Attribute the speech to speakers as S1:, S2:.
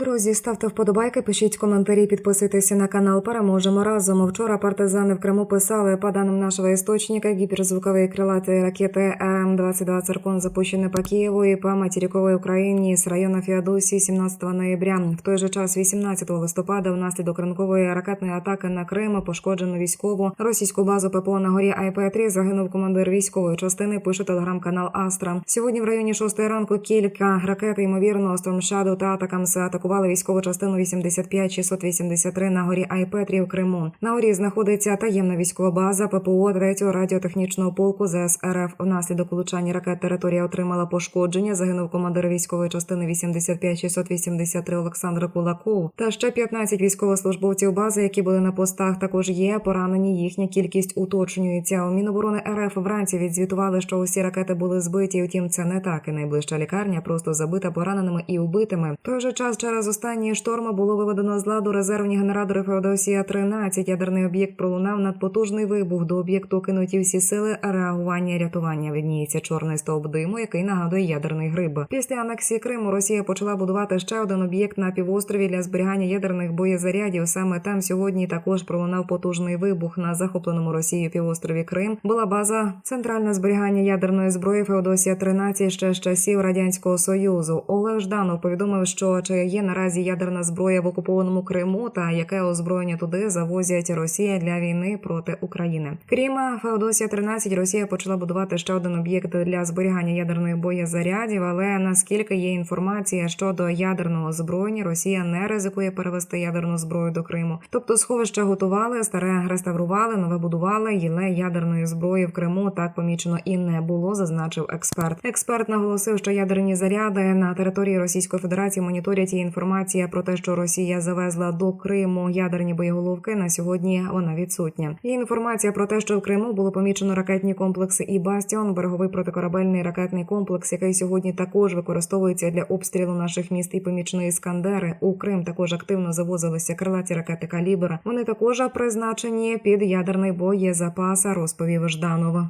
S1: Друзі, ставте вподобайки, пишіть коментарі, підписуйтесь на канал. Переможемо разом. Вчора партизани в Криму писали, по данным нашего источника, гиперзвуковые крылатые ракеты АМ-22 «Циркон» запущены по Киеву и по материковой Україні з району Феодосії 17 ноября. В той же час, 18 листопада, внаслідок ранкової ракетної атаки на Крим пошкоджено військову російську базу ППО на горі АйП-3 загинув командир військової частини. Пише телеграм-канал Астра. Сьогодні в районі 6 ранку кілька ракет, ймовірно, Storm Shadow та Атакамс атакували військову частину 85-683 на горі Айпетрі в Криму. На горі знаходиться таємна військова база ППО 3-го радіотехнічного полку ЗС РФ. Внаслідок влучання ракет територія отримала пошкодження. Загинув командир військової частини 85-683 Олександр Кулаков. Та ще 15 військовослужбовців бази, які були на постах, також є поранені. Їхня кількість уточнюється. У Міноборони РФ вранці відзвітували, що усі ракети були збиті. Втім, це не так. І найближча лікарня просто забита пораненими і убитими. В той же час через останні шторми було виведено з ладу резервні генератори Феодосія 13 Ядерний об'єкт пролунав надпотужний вибух. До об'єкту кинуті всі сили реагування і рятування. Відніється чорний стовп диму, який нагадує ядерний гриб. Після анексії Криму Росія почала будувати ще один об'єкт на півострові для зберігання ядерних боєзарядів. Саме там сьогодні також пролунав потужний вибух на захопленому Росією півострові Крим. Була база центральне зберігання ядерної зброї Феодосія 13 ще з часів радянського союзу. Олег Жданов повідомив, що чи є наразі ядерна зброя в окупованому Криму та яке озброєння туди завозять Росія для війни проти України. Крім Феодосія 13 Росія почала будувати ще один об'єкт для зберігання ядерних боєзарядів. Але наскільки є інформація щодо ядерного озброєння, Росія не ризикує перевести ядерну зброю до Криму. Тобто сховища готували, старе реставрували, нове будували, але ядерної зброї в Криму так помічено і не було, зазначив експерт. Експерт наголосив, що ядерні заряди на території Російської Федерації моніторять і інформація про те, що Росія завезла до Криму ядерні боєголовки. На сьогодні вона відсутня. Є інформація про те, що в Криму було помічено ракетні комплекси і Бастіон, береговий протикорабельний ракетний комплекс, який сьогодні також використовується для обстрілу наших міст і помічені іскандери. У Крим також активно завозилися крилаті ракети калібр. Вони також призначені під ядерний боєзапас, розповів Жданова.